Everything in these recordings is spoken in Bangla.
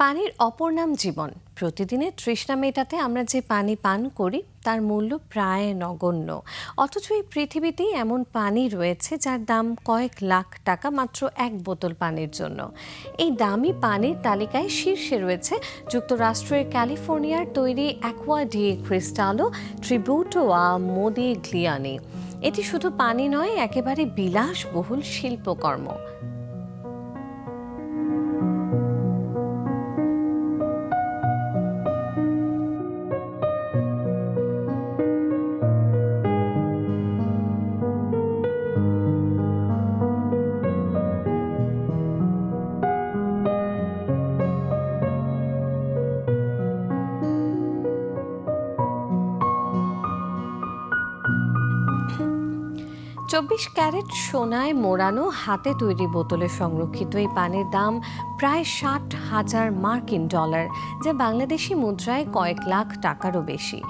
পানির অপর নাম জীবন। প্রতিদিনের তৃষ্ণা মেটাতে আমরা যে পানি পান করি, তার মূল্য প্রায় নগণ্য। অথচ এই পৃথিবীতেই এমন পানি রয়েছে, যার দাম কয়েক লাখ টাকা মাত্র এক বোতল পানির জন্য। এই দামি পানির তালিকায় শীর্ষে রয়েছে যুক্তরাষ্ট্রের ক্যালিফোর্নিয়ার তৈরি Acqua di Cristallo Tributo a Modigliani এটি শুধু পানি নয়, একেবারে বিলাসবহুল শিল্পকর্ম। চব্বিশ ক্যারেট সোনায় মোড়ানো হাতে তৈরি বোতলে সংরক্ষিত এই পানির দাম প্রায় ষাট হাজার মার্কিন ডলার, যা বাংলাদেশি মুদ্রায় কয়েক লাখ টাকারও বেশি।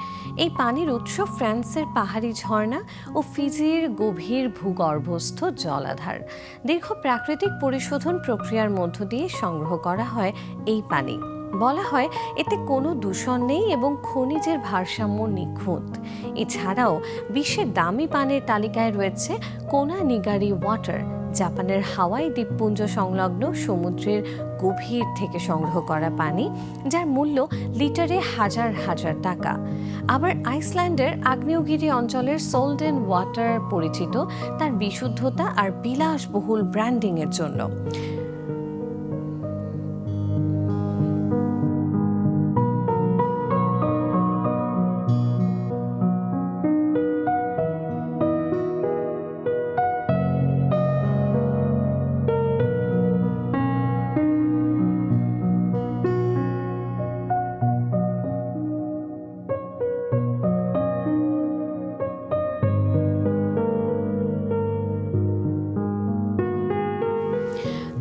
এই পানির উৎস ফ্রান্সের পাহাড়ি ঝর্ণা ও ফিজির গভীর ভূগর্ভস্থ জলাধার। দীর্ঘ প্রাকৃতিক পরিশোধন প্রক্রিয়ার মধ্য দিয়ে সংগ্রহ করা হয় এই পানি। বলা হয়, এতে কোনো দূষণ নেই এবং খনিজের ভারসাম্য নিখুঁত। এছাড়াও, বিশ্বের দামি পানের তালিকায় রয়েছে কোনা নিগারি ওয়াটার, জাপানের হাওয়াই দ্বীপপুঞ্জ সংলগ্ন সমুদ্রের গভীর থেকে সংগ্রহ করা পানি, যার মূল্য লিটারে হাজার হাজার টাকা। আবার আইসল্যান্ডের আগ্নেয়গিরি অঞ্চলের সোল্ডেন ওয়াটার পরিচিত, তার বিশুদ্ধতা আর বিলাসবহুল ব্র্যান্ডিংয়ের জন্য।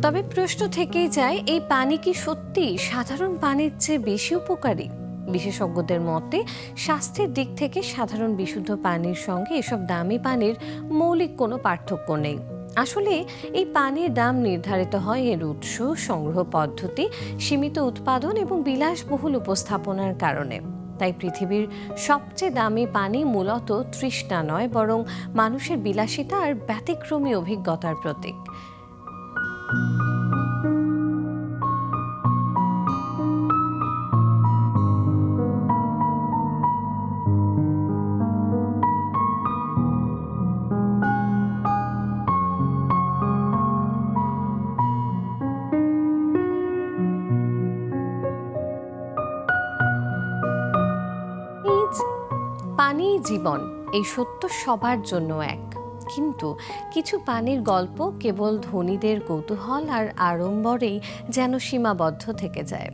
তবে প্রশ্ন থেকেই যায়, এই পানি কি সত্যি? সাধারণ পানির চেয়ে বেশি উপকারী? বিশেষজ্ঞদের মতে, স্বাস্থ্যের দিক থেকে সাধারণ বিশুদ্ধ পানির সঙ্গে এসব দামি পানির মৌলিক কোনো পার্থক্য নেই। আসলে, এই পানির দাম নির্ধারিত হয় এর উৎস, সংগ্রহ পদ্ধতি, সীমিত উৎপাদন এবং বিলাসবহুল উপস্থাপনার কারণে। তাই পৃথিবীর সবচেয়ে দামি পানি মূলত তৃষ্ণা নয়, বরং মানুষের বিলাসিতা আর ব্যতিক্রমী অভিজ্ঞতার প্রতীক। পানি জীবন, এই সত্য সবার জন্য এক। কিন্তু কিছু পানির গল্প কেবল ধনীদের কৌতূহল আর আড়ম্বরেই যেন সীমাবদ্ধ থেকে যায়।